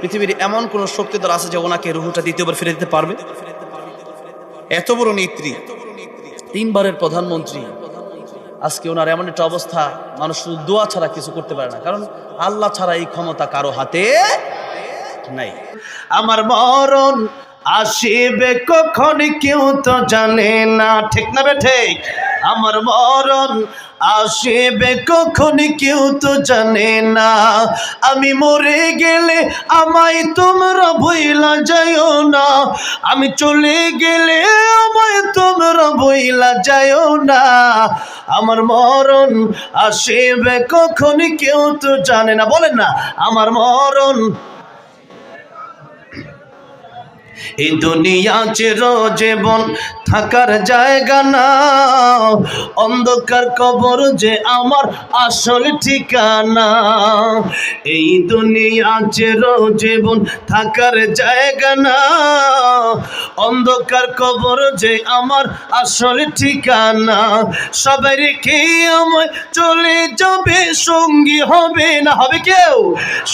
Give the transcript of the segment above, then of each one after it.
পৃথিবীর এমন কোন শক্তিধর আছে যে ওনাকে রুহুটা দ্বিতীয়বার ফিরে দিতে পারবে? এত বড় নেত্রী, তিনবারের প্রধানমন্ত্রী, আজকে ওনার এমন একটা অবস্থা, মানুষ দোয়া ছাড়া কিছু করতে পারে না। কারণ আল্লাহ ছাড়া এই ক্ষমতা কারও হাতে নাই। আমার মরণ আসিবে কখন কেউ তো জানে না। ঠিক না বে ঠিক? আমার মরণ আসিবে কখন কেউ তো জানে না। আমি মরে গেলে আমায় তোমরা বইলা যাইও না। আমি চলে গেলে আমায় তোমরা বইলা যাইও না। আমার মরণ আসিবে কখন কেউ তো জানে না। বলেন না, আমার মরণ এই দুনিয়া চির জীবন থাকার জায়গা না অন্ধকার কবর যে আমার আসল ঠিকানা। এই দুনিয়া চির জীবন থাকার জায়গা না অন্ধকার কবর যে আমার আসল ঠিকানা। সবাই রেখে আমায় চলে যাবে, সঙ্গী হবে না হবে কেউ?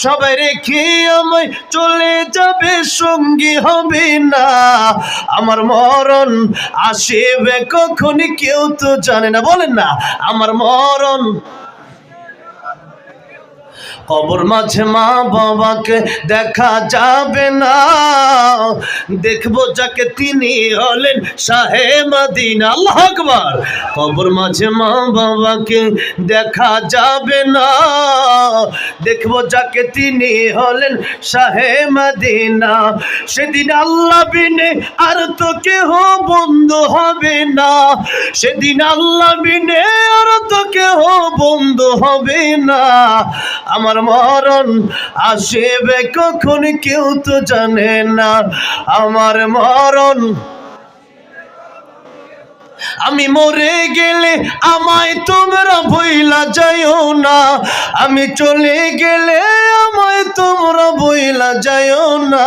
সবাই রেখে আমায় চলে যাবে, সঙ্গী হবে না? আমার মরণ আসিবে কখন কেউ তো জানে না। বলেন না আমার মরণ কবর মাঝে মা বাবাকে দেখা যাবে না। দেখব যাকে তিনি হলেন শাহে মদিনা। আল্লাহ আকবার। কবর মাঝে মা বাবাকে দেখা যাবে না। দেখব যাকে তিনি হলেন শাহে মদিনা। সেদিন আল্লাহ বিনে আর তো কেহ বন্ধু হবে না। সেদিন আল্লাহ বিনে তো কেহ বন্ধু হবে না। আমার মরণ আসবে কখন কেউ তো জানে না। আমার মরণ আমি মরে গেলে আমায় তোমরা বইলা যাইও না। আমি চলে গেলে আমায় তোমরা বইলা যাইও না।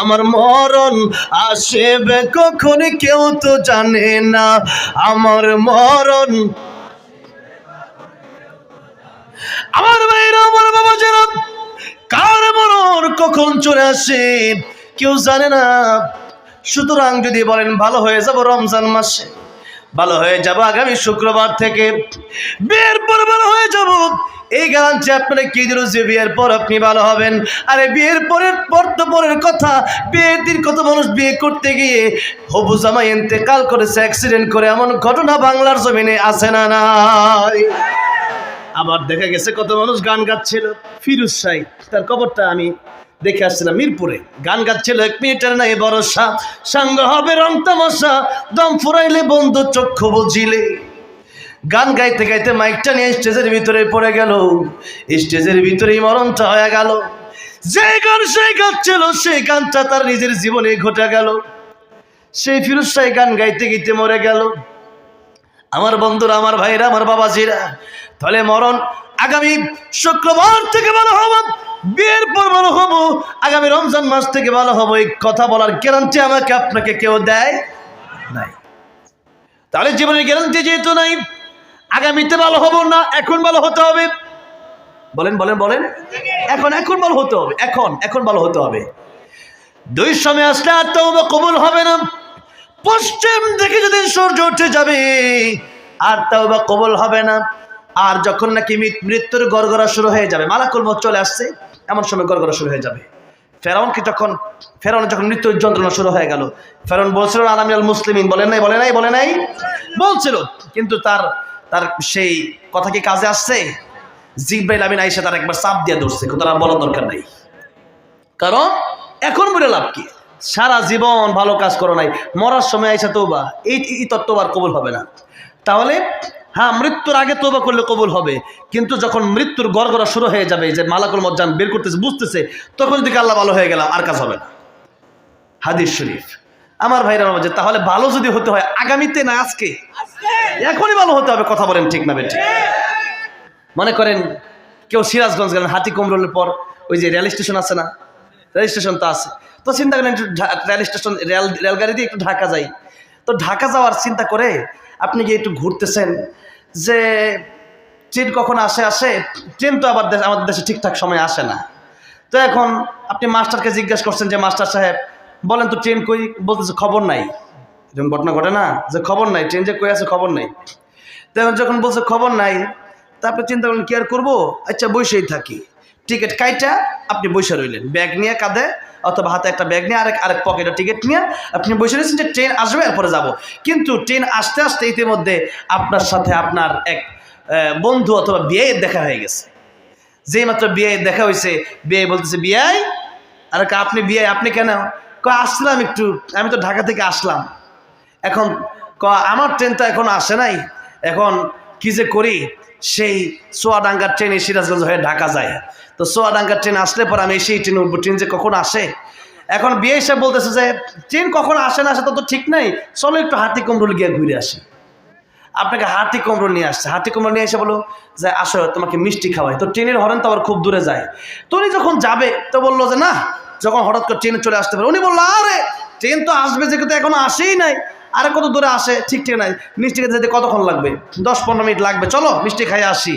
আমার মরণ আসবে কখন কেউ তো জানে না। আমার মরণ আমার ভাইরা, আমার বাবা যেন কার মরণ কখন চলে আসে, কেউ জানে না। সুতরাং যদি বলেন, ভালো হয়ে যাব রমজান মাসে, ভালো হয়ে যাব আগামী শুক্রবার থেকে, বিয়ের পর ভালো হয়ে যাব। এই গ্যারান্টি আপনারা কি দিল যে বিয়ের পর আপনি ভালো হবেন? আরে বিয়ের পরের পর তো পরের কথা, বিয়ের দিন কত মানুষ বিয়ে করতে গিয়ে হবু জামাই ইন্তেকাল করেছে অ্যাক্সিডেন্ট করে, এমন ঘটনা বাংলার জমিনে আছে না নাই? আবার দেখা গেছে কত মানুষ গান গাচ্ছিল। ফিরুজ সাই, তার কবরটা আমি দেখে আসছিলাম মিরপুরে। গান গাচ্ছিল, এক মিনিটের নাই বরসা সাঙ্গ হবে রং তামাশা, দম ফুরাইলে বন্ধু চক্ষু বুঝিলে। গান গাইতে গাইতে মাইকটা নিয়ে স্টেজের ভিতরে পড়ে গেল। স্টেজের ভিতরেই মরণটা হয়ে গেল। যে গান সে গাচ্ছিল সেই গানটা তার নিজের জীবনে ঘটে গেল। সেই ফিরুজ সাই গান গাইতে গাইতে মরে গেল। আমার বন্ধুরা, আমার ভাইরা, আমার বাবাজিরা তাহলে মরণ আগামী শুক্রবার থেকে ভালো হব। বিয়ের পর ভালো হব। আগামী রমজান মাস থেকে ভালো হব। এই কথা বলার গ্যারান্টি আমাকে আপনাকে কেউ দেয় নাই। তাহলে জীবনের গ্যারান্টি যেহেতু নাই, আগামীতে ভালো হব না, এখন ভালো হতে হবে। বলেন বলেন বলেন। এখন এখন ভালো হতে হবে। এখন এখন ভালো হতে হবে। দুই সময় আসলে আর তো কবুল হবে না। পশ্চিম দিকে যদি সূর্য উঠে যাবে, আর তাও বা কবল হবে না। আর যখন নাকি মৃত- মৃত্যুর গড়গড়া শুরু হয়ে যাবে, মালাকুল মত চলে আসছে, এমন সময় গড়গড়া শুরু হয়ে যাবে। ফেরাউনকে যখন ফেরাউন যখন মৃত্যুর যন্ত্রণা শুরু হয়ে গেল, ফেরাউন বলছিল আলামিয়াল মুসলিমিন বলে নাই বলে নাই বলে নাই, বলছিল। কিন্তু তার তার সেই কথা কি কাজে আসছে? জিব্রাইল আমিন আইসা তার একবার চাপ দিয়ে ধরছে তার বলার দরকার নাই। কারণ এখন বলে লাভ কি? সারা জীবন ভালো কাজ করো নাই, মরার সময় আইসা তোবা এই তত্ত্ব আর কবুল হবে না। তাহলে হ্যাঁ মৃত্যুর আগে তোবা করলে কবুল হবে। কিন্তু যখন মৃত্যুর গড়গড়া শুরু হয়ে যাবে যে মালাকুল মজ্জান বের করতেছে বুঝতেছে তখন যদি আল্লাহ ভালো হয়ে গেলাম আর কাজ হবে না। হাদিস শরীফ। আমার ভাইরা যে তাহলে ভালো যদি হতে হয় আগামীতে না আজকে? এখনই ভালো হতে হবে কথা বলেন ঠিক না বেঠিক। মনে করেন কেউ সিরাজগঞ্জ গেলেন হাতি কমরোলের পর ওই যে রেল স্টেশন আছে না? রেল স্টেশন তো আছে। তো চিন্তা করেন একটু রেল স্টেশন রেল রেলগাড়ি দিয়ে একটু ঢাকা যাই। তো ঢাকা যাওয়ার চিন্তা করে আপনি গিয়ে একটু ঘুরতেছেন যে ট্রেন কখন আসে আসে ট্রেন তো আবার আমাদের দেশে ঠিকঠাক সময় আসে না। তো এখন আপনি মাস্টারকে জিজ্ঞাসা করছেন যে, মাস্টার সাহেব, বলেন তো ট্রেন কই? বলতেছে, খবর নাই। এরকম ঘটনা ঘটে না? যে খবর নাই ট্রেন যে কই আছে খবর নাই। তো এখন যখন বলছে খবর নাই তারপরে চিন্তা করলেন, কি আর করব? আচ্ছা বসেই থাকি। টিকিট কাইটা আপনি বসে রইলেন। ব্যাগ নিয়ে কাঁধে অথবা হাতে একটা ব্যাগ নিয়ে আরেক আরেক পকেটে টিকিট নিয়ে আপনি বসে রয়েছেন যে ট্রেন আসবে, এরপরে যাব। কিন্তু ট্রেন আসতে আসতে ইতিমধ্যে আপনার সাথে আপনার এক বন্ধু অথবা বিয়ের দেখা হয়ে গেছে। যেই মাত্র বিয়ে দেখা হয়েছে, বিয়ে বলতেছে, বিয়াই? আর আপনি বিয়ে আপনি কেন? ক, আসলাম একটু, আমি তো ঢাকা থেকে আসলাম। এখন ক, আমার ট্রেন তো এখন আসে নাই। এখন কি যে করি? সেই সোয়াডাঙ্গার ট্রেনে সিরাজগঞ্জ হয়ে ঢাকা যায়। তো সোয়াডাঙ্গার ট্রেন আসলে পর আমি সেই ট্রেনে উঠবো। ট্রেন যে কখন আসে? এখন বিয়ে হিসাব বলতেছে যে ট্রেন কখন আসে না আসে তো ঠিক নাই। চলো একটু হাতি কুমরুল গিয়ে ঘুরে আসি। আপনাকে হাতি কুমড়ো নিয়ে আসছে। হাতি কুমড়ো নিয়ে এসে বলো যে, আসো, তোমাকে মিষ্টি খাওয়াই। তো ট্রেনের হরেন তো আবার খুব দূরে যায়। তো উনি যখন যাবে, তো বলল যে, না। যখন হঠাৎ করে ট্রেনে চলে আসতে পারে, উনি বলল, আরে ট্রেন তো আসবে যে কিন্তু এখনও আসেই নাই। আরে কত দূরে আসে? ঠিক ঠিক নাই। মিষ্টি খেতে যেতে কতক্ষণ লাগবে? দশ পনেরো মিনিট লাগবে। চলো, মিষ্টি খাইয়ে আসি।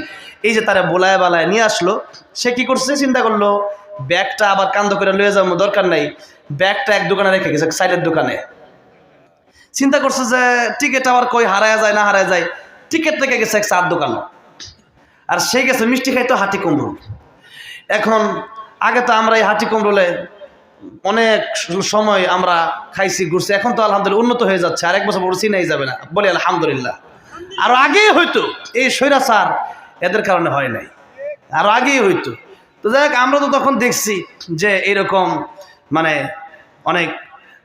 এই যে তারা বোলায় বালায় নিয়ে আসলো। সে কি করছে? চিন্তা করল, ব্যাগটা আবার কান্দ করে লয়ে যাব দরকার নাই। ব্যাগটা এক দোকানে রেখে গেছে, সাইডের দোকানে। চিন্তা করছে যে টিকিট আবার কই, হারায় যায় না হারায় যায়? টিকিট রেখে গেছে এক চার দোকান। আর সে গেছে মিষ্টি খাইতো হাতি কুমড়ো। এখন, আগে তো আমরা এই হাতি কুমড়োলে অনেক সময় আমরা খাইছি ঘুরছি এখন তো আলহামদুলিল্লাহ উন্নত হয়ে যাচ্ছে আরেক বছর পর চিনাই যাবে না। বলি আলহামদুলিল্লাহ। আরও আগেই হইতো এই স্বৈরাচার এদের কারণে হয় নাই। আরও আগেই হইতো। তো যাই আমরা তো তখন দেখছি যে এরকম মানে অনেক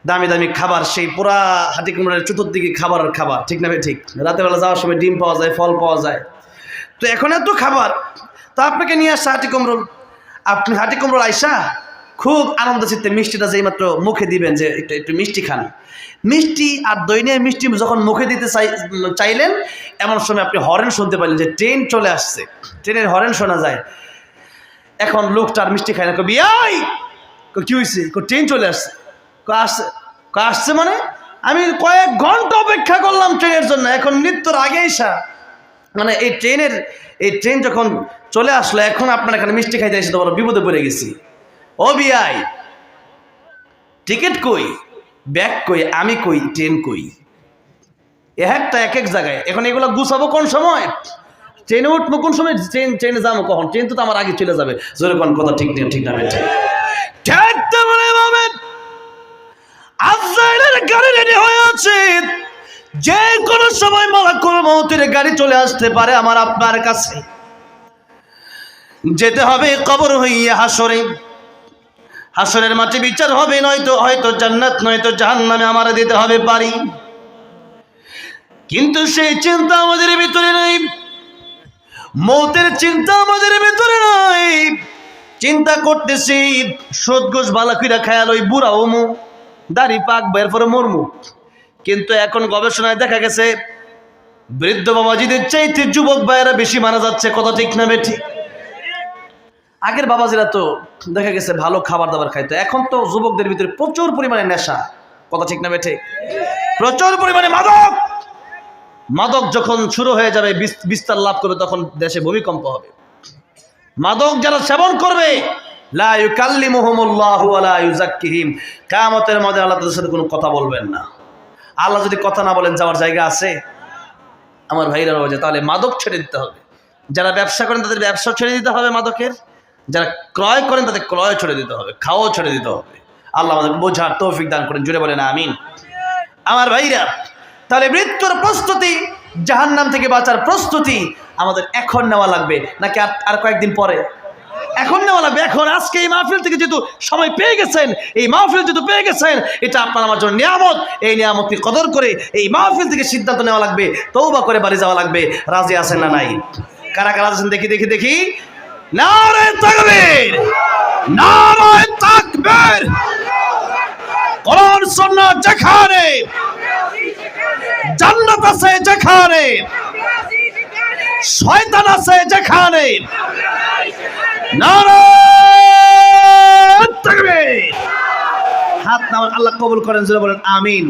দামি দামি খাবার সেই পুরা হাতি কুমড়ার চতুর্দিকে খাবারের খাবার ঠিক না ভাই? ঠিক। রাতেবেলা যাওয়ার সময় ডিম পাওয়া যায় ফল পাওয়া যায়। তো এখন এত খাবার তো আপনাকে নিয়ে আসছে হাটি কুমড়োল আপনি হাটি কুমড়োল আইসা? খুব আনন্দ চিত্তে মিষ্টিটা যেই মাত্র মুখে দিবেন যে একটু একটু মিষ্টি খান। মিষ্টি আর দৈনিক মিষ্টি যখন মুখে দিতে চাই, চাইলেন, এমন সময় আপনি হরেন শুনতে পারলেন যে ট্রেন চলে আসছে। ট্রেনের হরেন শোনা যায়। এখন লোকটার মিষ্টি খায় না, কবি আই কি হয়েছে ট্রেন চলে আসছে। আসছে। আসছে মানে? আমি কয়েক ঘণ্টা অপেক্ষা করলাম ট্রেনের জন্য। এখন মৃত্যুর আগে এসা মানে এই ট্রেনের, এই ট্রেন যখন চলে আসলো, এখন আপনার এখানে মিষ্টি খাইতে এসে তো বড় বিপদে পড়ে গেছি। ও টিকিট কই ব্যাগ কই আমি কই ট্রেন কই একটা এক এক জায়গায়। এখন এগুলো গুছাবো কোন সময়? ট্রেনে উঠবো কোন সময়? ট্রেন ট্রেনে যাব কখন? ট্রেন তো আমার আগে চলে যাবে। জোরে কোন কথা ঠিক নেই, ঠিক না যে কোনো সময় মালাকুল মৌতের গাড়ি চলে আসতে পারে আমার আপনার কাছে। যেতে হবে কবর হইয়া হাসরে হাসরের মাঠে বিচার হবে, নয়তো, হয়তো জান্নাত, নয়তো জাহান্নামে আমার দিতে হবে পারি। কিন্তু সেই চিন্তা আমাদের ভিতরে নেই। মৌতের চিন্তা আমাদের ভিতরে নাই। চিন্তা করতেছি সদগোষ বালাকুইরা খেয়াল ওই বুড়া ওমু দাড়ি পাক, বের পরে মরমু। কিন্তু এখন গবেষণায় দেখা গেছে, বৃদ্ধ বাবাজিদের চাইতে যুবক ভাইয়েরা বেশি মারা যাচ্ছে, কথা ঠিক না বেঠি আগের বাবাজিরা তো দেখা গেছে ভালো খাবার দাবার খাইতো। এখন তো যুবকদের ভিতরে প্রচুর পরিমাণে নেশা। কথা ঠিক না বেঠে প্রচুর পরিমাণে মাদক! মাদক যখন শুরু হয়ে যাবে বিস্তার লাভ করে তখন দেশে ভূমিকম্প হবে। মাদক যারা সেবন করবে কিয়ামতের মধ্যে আল্লাহ তাদের সাথে কোনো কথা বলবেন না। আল্লাহ যদি কথা না বলেন, যাওয়ার জায়গা আছে? আমার ভাইরা বাজে তাহলে মাদক ছেড়ে দিতে হবে। যারা ব্যবসা করেন, তাদের ব্যবসা ছেড়ে দিতে হবে মাদকের। যারা ক্রয় করেন তাদের ক্রয় ছেড়ে দিতে হবে, খাওয়াও ছেড়ে দিতে হবে। আল্লাহ আমাদের বোঝার তৌফিক দান করেন জুড়ে বলেন আমিন। আমার ভাইরা, তাহলে মৃত্যুর প্রস্তুতি, জাহান্নাম থেকে বাঁচার প্রস্তুতি আমাদের এখন নেওয়া লাগবে, নাকি আর আর কয়েকদিন পরে? এখন নেওয়া লাগবে, এখন আজকে এই মাহফিল থেকে যেহেতু সময় পেয়ে গেছেন, এই মাহফিল যেহেতু পেয়ে গেছেন, এটা আপনার আমার জন্য নিয়ামত, এই নিয়ামতকে কদর করে এই মাহফিল থেকে সিদ্ধান্ত নেওয়া লাগবে তৌবা করে বাড়ি যাওয়া লাগবে, রাজি আছেন না নাই? কারা কারা আছেন? দেখি দেখি দেখি। যেখানে, জান্নাত আছে যেখানে, শয়তান আছে যেখানে। তাকবীর। হাত নামান আল্লাহ কবুল করেন বলেন, আমিন।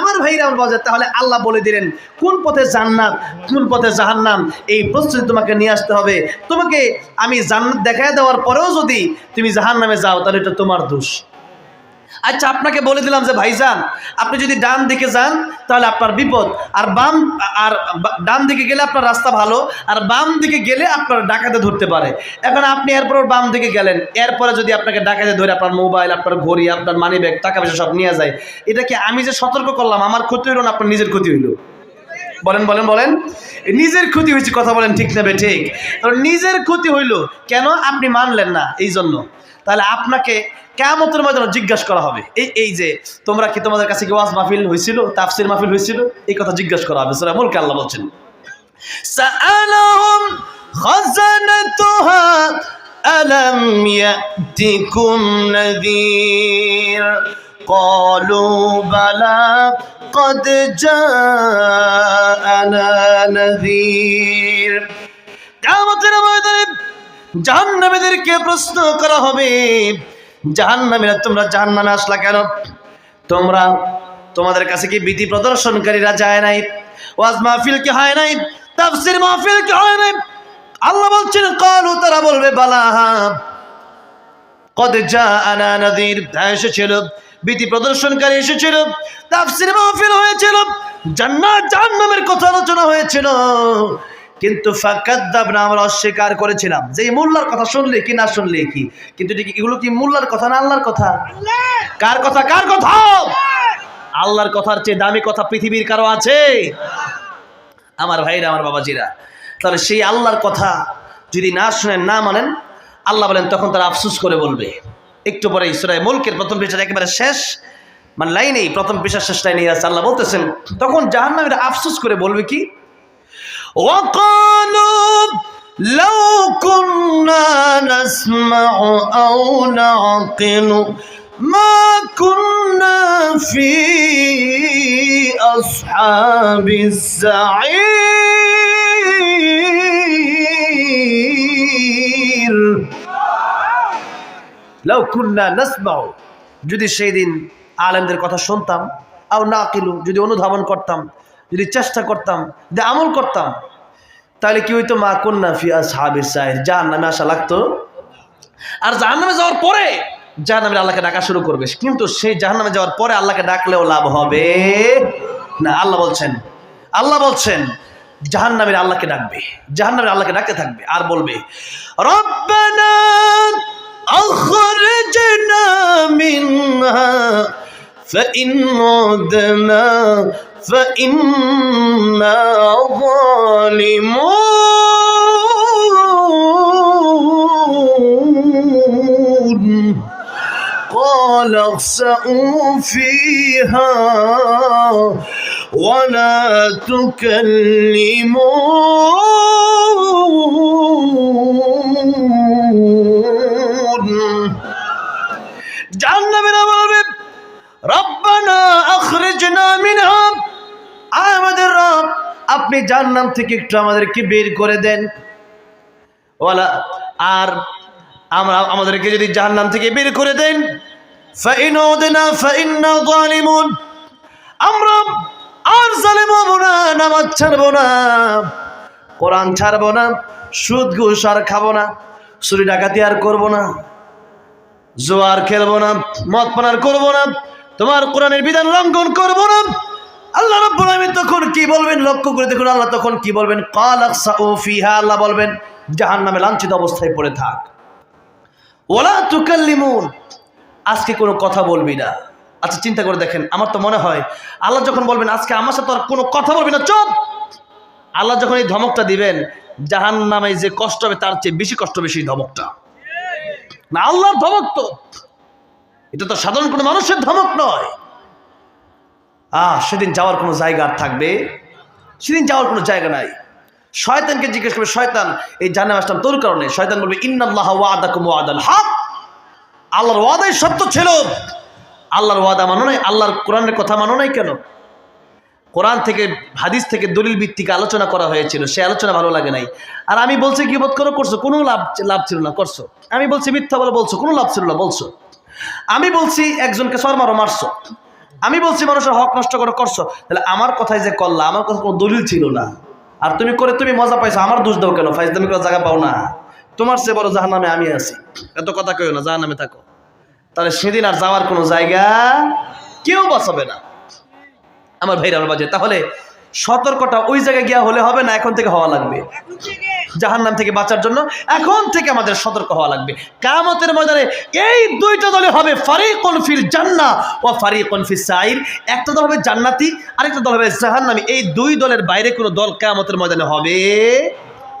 আমার ভাইরা আমার বাজার তাহলে আল্লাহ বলে দিলেন, কোন পথে জান্নাত, কোন পথে জাহান্নাম, এই প্রস্তুতি তোমাকে নিয়ে আসতে হবে। তোমাকে আমি জান্নাত দেখায় দেওয়ার পরেও যদি তুমি জাহান্নামে যাও, তাহলে এটা তোমার দোষ। আচ্ছা আপনাকে বলে দিলাম যে, ভাইজান, আপনি যদি ডান দিকে যান, তাহলে আপনার বিপদ। আর বাম, আর ডান দিকে গেলে আপনার রাস্তা ভালো, আর বাম দিকে গেলে আপনার ডাকাতে ধরতে পারে। এখন আপনি এরপর বাম দিকে গেলেন, এরপরে যদি আপনাকে ডাকাতে ধরে আপনার মোবাইল, আপনার ঘড়ি, আপনার মানি ব্যাগ টাকা পয়সা সব নিয়ে যায়, এটা কি আমি যে সতর্ক করলাম? আমার ক্ষতি হইল না আপনার নিজের ক্ষতি হইল? বলেন বলেন বলেন। নিজের ক্ষতি হয়েছে, কথা বলেন ঠিক নেবে ঠিক। কারণ নিজের ক্ষতি হইল, কেন আপনি মানলেন না? এই জন্য তাহলে আপনাকে কেমতের ময়দানে জিজ্ঞাসা করা হবে এই এই যে তোমরা কি তোমাদের কাছে কি ওয়াজ মাহফিল হয়েছিল তাফসির মাহফিল হয়েছিল এই কথা জিজ্ঞাসা করা হবে সুরা মুলকে আল্লাহ বলছেন سألهم خزنتها ألم يأتكم نذير قالوا بلى قد جاءنا نذير কিয়ামতের ময়দানে জাহান্নামীদেরকে প্রশ্ন করা হবে, জাহান্নামীরা তোমরা জাহান্নামে আসলা কেন? তোমরা তোমাদের কাছে কি বিধি প্রদর্শনকারীরা যায় নাই? ওয়াজ মাহফিল কি হয় নাই? তাফসির মাহফিল কি হয় নাই? আল্লাহ বলছেন, কালু, তারা বলবে, বালা, কদ যা আনা নদীর এসেছিল। বিধি প্রদর্শনকারী এসেছিল। তাফসির মাহফিল হয়েছিল। জান্নাত জাহান্নামের কথা আলোচনা হয়েছিল। কিন্তু আমরা অস্বীকার করেছিলাম। যে মোল্লার কথা শুনলে কি না শুনলে কি? কিন্তু এগুলো কি মোল্লার কথা না আল্লাহর কথা? কার কথা কার কথা? আল্লাহর কথার চেয়ে দামি কথা পৃথিবীর কারও আছে? আমার ভাইরা, আমার বাবাজিরা, তাহলে সেই আল্লাহর কথা যদি না শুনেন, না মানেন, আল্লাহ বলেন, তখন তারা আফসুস করে বলবে। একটু পরে ইসরায় মুলকের প্রথম পেশার একেবারে শেষ মানে লাইনেই প্রথম পেশার শেষ লাইনেই আছে। আল্লাহ বলতেছেন, তখন জাহান্নামীরা আফসুস করে বলবে কি? وقالوا لو كنا نسمع أو نعقل ما كنا في أصحاب السعير লাউ কুন্না নাসমাউ যদি সেই দিন আলেমদের কথা শুনতাম আও না কিলু যদি অনুধাবন করতাম যদি চেষ্টা করতাম যদি আমল করতাম তাহলে কি হইতো মা কন্যা ফিয়া সাহাবির সাহেব যার নামে আসা লাগতো আর জাহান নামে যাওয়ার পরে জাহান নামের আল্লাহকে ডাকা শুরু করবে কিন্তু সেই জাহান নামে যাওয়ার পরে আল্লাহকে ডাকলেও লাভ হবে না আল্লাহ বলছেন আল্লাহ বলছেন জাহান নামের আল্লাহকে ডাকবে জাহান নামের আল্লাহকে ডাকতে থাকবে আর বলবে রব্বানা أخرجنا منها فإن عدنا فإنا ظالمون. قال اخسأوا فيها ولا تكلمون. জাহান্নাম থেকে একটু আমাদেরকে বের করে দেন। ওয়ালা, আর আমরা, আমাদেরকে যদি জাহান্নাম থেকে বের করে দেন কোরআন ছাড়বো না, সুদ আর খাব না আর করব না, জোয়ার খেলব না, মদ পানার করব না, তোমার কোরআনের বিধান লঙ্ঘন করব না। আল্লাহ রাব্বুল আলামিন তখন কি বলবেন? লক্ষ্য করে দেখুন, আল্লাহ তখন কি বলবেন? কাল আকসাউ ফিহা, আল্লাহ বলবেন, জাহান্নামে লাঞ্ছিত অবস্থায় পড়ে থাক। ওলা তুকাল্লিমুন, আজকে কোনো কথা বলবি না। আচ্ছা চিন্তা করে দেখেন, আমার তো মনে হয়, আল্লাহ যখন বলবেন, আজকে আমার সাথে আর কোনো কথা বলবি না, চুপ! আল্লাহ যখন এই ধমকটা দিবেন জাহান নামে যে কষ্ট হবে, তার চেয়ে বেশি কষ্ট বেশি ধমকটা। না, আল্লাহর ধমক তো। এটা তো সাধারণ কোনো মানুষের ধমক নয়। আহ, সেদিন যাওয়ার কোনো জায়গা আর থাকবে? সেদিন যাওয়ার কোনো জায়গা নাই। শয়তানকে জিজ্ঞেস করবে, শয়তান, এই জানে আসলাম তোর কারণে? শয়তান বলবে, ইন্নাল্লাহ ওয়াদাকুম ওয়াদাল হক। আল্লাহর ওয়াদাই সত্য ছিল। আল্লাহর ওয়াদা মানো নাই, আল্লাহর কোরআনের কথা মানো নাই কেন? কোরআন থেকে, হাদিস থেকে দলিল ভিত্তিক আলোচনা করা হয়েছিল, সে আলোচনা ভালো লাগে নাই। আর আমি বলছি, কি বোধ করো, করছ? কোনো লাভ লাভ ছিল না, করছ? আমি বলছি, মিথ্যা বলে বলছো, কোনো লাভ ছিল না, বলছো? আমি বলছি, একজনকে সর মারো মারছো। আমি বলছি মানুষের হক নষ্ট করে করছ, তাহলে আমার কথাই যে করলা, আমার কথা কোনো দলিল ছিল না। আর তুমি করে তুমি মজা পাইছো, আমার দোষ দাও কেন? ফাইজদামি করে জায়গা পাও না। তোমার সে বড় যাহা নামে আমি আছি। এত কথা কেউ না যাহা নামে থাকো। তাহলে সেদিন আর যাওয়ার কোনো জায়গা কেউ বাঁচাবে না। আমার ভাইরা বাজে, তাহলে সতর্কটা ওই জায়গায় গিয়া হলে হবে না এখন থেকে হওয়া লাগবে। জাহান নাম থেকে বাঁচার জন্য এখন থেকে আমাদের সতর্ক হওয়া লাগবে। কামতের ময়দানে এই দুইটা দলে হবে ফারি ফিল জান্না ও ফারি কনফির সাইর। একটা দল হবে জান্নাতি আরেকটা দল হবে জাহান্নামি। এই দুই দলের বাইরে কোনো দল কামতের ময়দানে হবে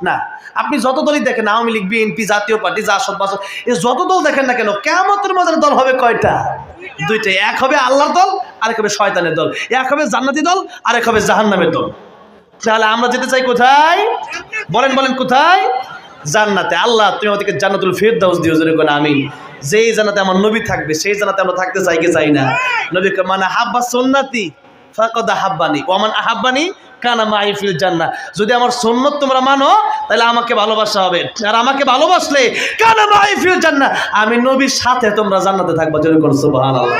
না। আপনি যত দলই দেখেন, Awami League, BNP, Jatiya Party Jasad Basad এ যত দল দেখেন না কেন কেমতের ময়দানে দল হবে কয়টা? দুইটা। এক হবে আল্লাহর দল, আরেক হবে শয়তানের দল। এক হবে জান্নাতি দল, আরেক হবে জাহান্নামের দল। তাহলে আমরা যেতে চাই কোথায়? বলেন বলেন, কোথায়? জান্নাতে। আল্লাহ, তুমি আমাদেরকে জান্নাতুল ফেরদাউস দিও, জোরে কোন আমি যেই জান্নাতে আমার নবী থাকবে, সেই জান্নাতে আমরা থাকতে চাই কি চাই না? নবীকে মানে হাব্বা সুন্নাতি, ফাকাদ হাব্বানি ওমান আহাব্বানি কানা মাইফিল জান্নাহ। যদি আমার সুন্নত তোমরা মানো, তাহলে আমাকে ভালোবাসা হবে। আর আমাকে ভালোবাসলে কানা মাইফিল জান্নাহ। আমি নবীর সাথে তোমরা জান্নাতে থাকবা, জোরে কোন সুবহানাল্লাহ।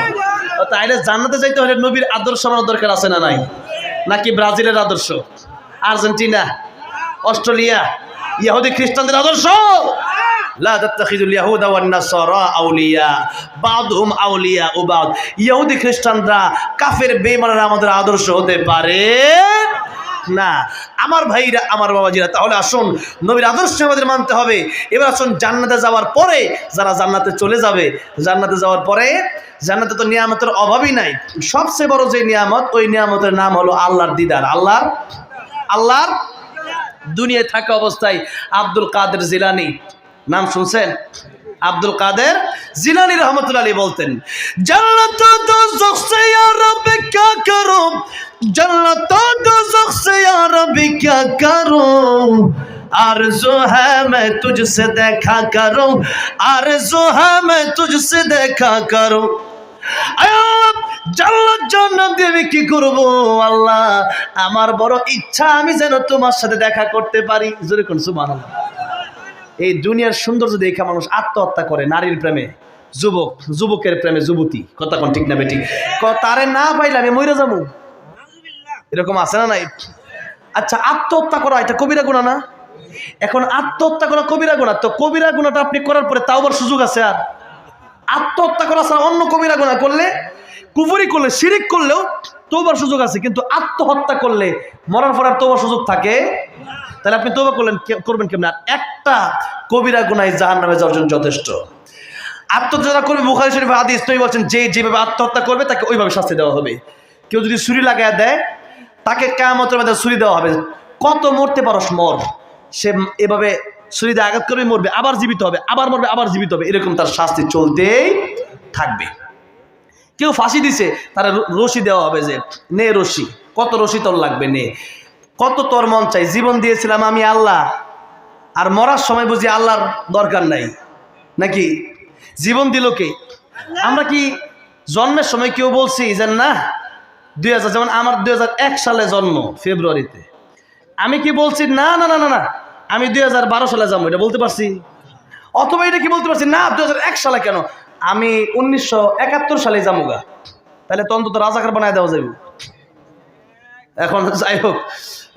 তাইলে জান্নাতে যাইতে হলে নবীর আদর্শ মানার দরকার আছে না নাই? নাকি ব্রাজিলের আদর্শ? আর্জেন্টিনা? অস্ট্রেলিয়া? ইহুদি, খ্রিস্টানদের আদর্শ? লা তাত্তাখিযুল ইয়াহুদা ওয়ান নাসারা আউলিয়া, বাদহুম আউলিয়া ও বাদ। ইহুদি খ্রিস্টানরা কাফের বেঈমানরা আমাদের আদর্শ হতে পারে না। আমার ভাইরা, আমার বাবাজিরা, তাহলে আসুন নবীর আদর্শ আমাদের মানতে হবে। এবার আসুন জান্নাতে যাওয়ার পরে যারা জান্নাতে চলে যাবে, জান্নাতে যাওয়ার পরে জান্নাতে তো নিয়ামতের অভাবই নাই। সবচেয়ে বড় যে নিয়ামত, ওই নিয়ামতের নাম হলো আল্লাহর দিদার। আল্লাহর? আল্লাহর? দুনিয়ায় থাকা অবস্থায় আব্দুল কাদের জিলানি নাম শুনছেন আব্দুল কাদের জিলানি রহমতুল্লাহ আলী বলতেন জান্নাত দোজখ সে ইয়া রব্বি ক্যা করুম জান্নাত দোজখ সে ইয়া রব্বি ক্যা করুম आरज़ू है मैं तुझसे देखा करूं आरज़ू है मैं तुझसे देखा करूं জান্নাত জান্নাত দিয়ে আমি কি করব আল্লাহ আমার বড় ইচ্ছা আমি যেন তোমার সাথে দেখা করতে পারি জোরে কোন সুবহানাল্লাহ এই দুনিয়ার সৌন্দর্য দেখে মানুষ আত্মহত্যা করে নারীর প্রেমে। যুবক, যুবকের প্রেমে যুবতী। কথা কোন ঠিক না বেটি তারে না পাইলে আমি মরে যাব? এরকম আছে না নাই? আচ্ছা আত্মহত্যা করা এটা কবিরা গুণা না? এখন আত্মহত্যা করা কবিরা গুণা। তো কবিরা গুণাটা আপনি করার পরে তাও সুযোগ আছে আর? আত্মহত্যা করা ছাড়া অন্য কবিরা গুণা করলে, কুফরি করলে, শিরিক করলেও তোবার সুযোগ আছে। কিন্তু আত্মহত্যা করলে মরার পর আর তোবার সুযোগ থাকে তাহলে আপনি তোবা করলেন করবেন কেমন? আর একটা কবিরা গুনাই জাহান নামে জন্য যথেষ্ট। আত্মহত্যা করবে, বুখারি শরীফ হাদিস তুমি বলছেন, যে যেভাবে আত্মহত্যা করবে, তাকে ওইভাবে শাস্তি দেওয়া হবে। কেউ যদি ছুরি লাগায় দেয়, তাকে কেমতের মধ্যে ছুরি দেওয়া হবে। কত মরতে পারস মর। সে এভাবে ছুরি দিয়ে আঘাত করবে, মরবে, আবার জীবিত হবে, আবার মরবে, আবার জীবিত হবে। এরকম তার শাস্তি চলতেই থাকবে। কেউ ফাঁসি দিছে, তারা রশি দেওয়া হবে যে, নে রশি। কত রশি তোর লাগবে, নে। কত তোর মন চাই? জীবন দিয়েছিলাম আমি আল্লাহ। আর মরার সময় বুঝি আল্লাহর দরকার নাই। নাকি? জীবন দিল কে? আমরা কি জন্মের সময় কেউ বলছি যে, না, দুই যেমন আমার দুই সালে জন্ম, ফেব্রুয়ারিতে। আমি কি বলছি, না না না না না, আমি দুই সালে যাব এটা বলতে পারছি? অথবা এটা কি বলতে পারছি? না, দুই সালে কেন? আমি উনিশশো সালে যামুগা তাহলে তো অন্তত রাজাকার বানায় দেওয়া যাবে এখন যাই হোক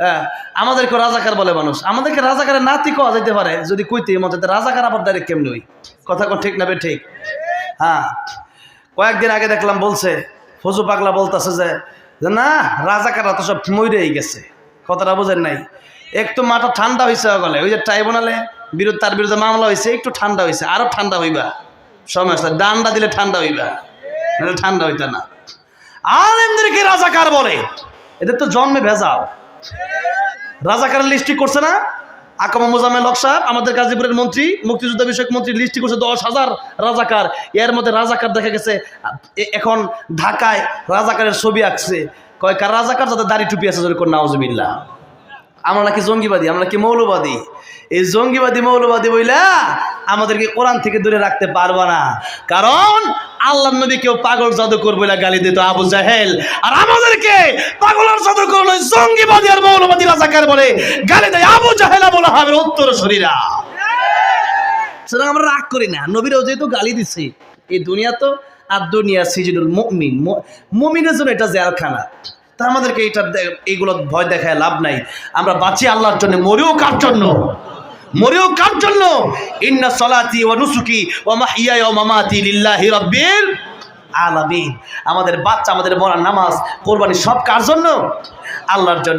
হ্যাঁ, আমাদেরকে রাজাকার বলে মানুষ। আমাদেরকে রাজাকারের নাতি কওয়া যেতে পারে যদি কইতে মতে রাজাকার আবার ডাইরেক্ট কেমনি হই? কথা কোন ঠিক না বে ঠিক? হ্যাঁ কয়েকদিন আগে দেখলাম বলছে ফজু পাগলা বলতেছে যে না রাজাকাররা তো সব মইরেই গেছে। কথাটা বোঝেন নাই। একটু মাথা ঠান্ডা হয়েছে গলে ওই যে ট্রাইব্যুনালে বিরুদ্ধে তার বিরুদ্ধে মামলা হয়েছে একটু ঠান্ডা হয়েছে আরও ঠান্ডা হইবা। আছে ডান্ডা দিলে ঠান্ডা হইবা ঠান্ডা হইতা না। আলেমদেরকে রাজাকার বলে। এদের তো জন্মে ভেজাও রাজাকারের লিস্টি করছে না? আকামা মোজামেল হক সাহেব, আমাদের গাজীপুরের মন্ত্রী, মুক্তিযুদ্ধ বিষয়ক মন্ত্রী লিস্টি করছে দশ হাজার রাজাকার। এর মধ্যে রাজাকার দেখা গেছে এখন ঢাকায় রাজাকারের ছবি আঁকছে। কয়কার রাজাকার? যাদের দাড়ি টুপি আছে যেরকম নাওজবিল্লা আমরা নাকি জঙ্গিবাদী, আমরা নাকি মৌলবাদী। এই জঙ্গিবাদী, মৌলবাদী বইলা আমাদেরকে কোরআন থেকে দূরে রাখতে পারব না। কারণ আল্লাহ নবী কেউ পাগল জাদুকর বলে গালি দিত আবু জাহেল। আর আমাদেরকে পাগল আর জাদুকর নয়, জঙ্গিবাদী আর মৌলবাদী রাজাকার বলে গালি দেয় আবু জাহেলা বলা হবে উত্তর শরীরা। সুতরাং আমরা রাগ করি না। নবীরাও যেহেতু গালি দিচ্ছে এই দুনিয়া তো আর দুনিয়া সিজনুল মুমিন। মুমিনের জন্য এটা জেলখানা। তা আমাদেরকে এইটা এইগুলো ভয় দেখায় লাভ নাই। আমরা বাঁচি আল্লাহর জন্য, মরেও কার জন্য? মরেও কার জন্য? ইন্না সলাতি ও নুসুকি ও মাহিয়া ও মামাতি লিল্লাহি রব্বিল আলামিন। আমাদের বাচ্চা, আমাদের মরা নামাজ কোরবানি সব কার জন্য? আল্লাহর জন্য।